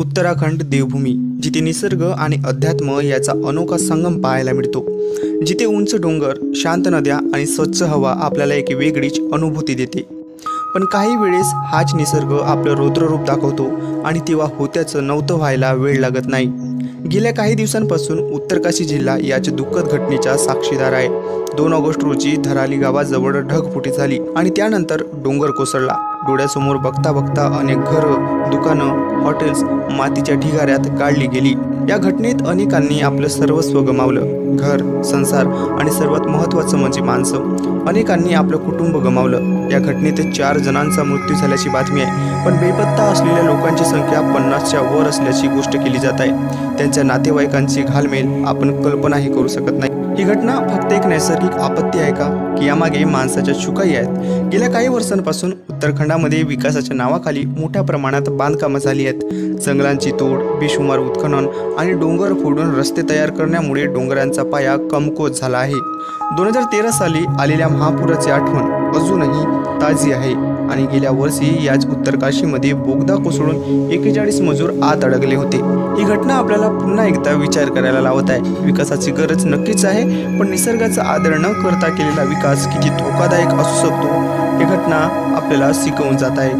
उत्तराखंड देवभूमी जिथे निसर्ग आणि अध्यात्म याचा अनोखा संगम पाहायला मिळतो. जिथे उंच डोंगर शांत नद्या आणि स्वच्छ हवा आपल्याला एक वेगळीच अनुभूती देते. पण काही वेळेस हाच निसर्ग आपलं रौद्ररूप दाखवतो आणि तेव्हा होत्याचं नव्हतं व्हायला वेळ लागत नाही. गेल्या काही दिवसांपासून उत्तरकाशी जिल्हा याच्या दुःखद घटनेचा साक्षीदार आहे. दोन ऑगस्ट रोजी धराली गावाजवळ ढगफुटी झाली आणि त्यानंतर डोंगर कोसळला. डोळ्यासमोर बघता बघता अनेक घरं दुकानं हॉटेल्स मातीच्या ढिगाऱ्यात काढली गेली. या घटनेत अनेकांनी आपलं सर्वस्व गमावलं. घर संसार आणि सर्वात महत्त्वाचं म्हणजे माणसं. अनेकांनी आपलं कुटुंब गमावलं. या घटनेत चार जणांचा मृत्यू झाल्याची बातमी आहे. पण बेपत्ता असलेल्या लोकांची संख्या पन्नासच्या वर असल्याची गोष्ट केली जात आहे. त्यांच्या नातेवाईकांची घालमेल आपण कल्पनाही करू शकत नाही. ही घटना फक्त एक नैसर्गिक आपत्ती आहे का? की यामागे माणसाच्या चुकाई आहेत? गेल्या काही वर्षांपासून उत्तराखंडामध्ये विकासाच्या नावाखाली मोठ्या प्रमाणात बांधकामं झाली आहेत. जंगलांची तोड बेशुमार उत्खनन आणि डोंगर फोडून रस्ते तयार करण्यामुळे डोंगरांचा पाया कमकोत झाला आहे. दोन हजार तेरा साली आलेल्या महापुराची आठवण अजूनही ताजी आहे आणि गेल्या वर्षी याच उत्तरकाशीमध्ये बोगदा कोसळून एकेचाळीस मजूर आत अडकले होते. ही घटना आपल्याला पुन्हा एकदा विचार करायला लावत आहे. विकासाची गरज नक्कीच आहे पण निसर्गाचा आदर न करता केलेला विकास किती धोकादायक असू शकतो ही घटना आपल्याला शिकवून जात आहे.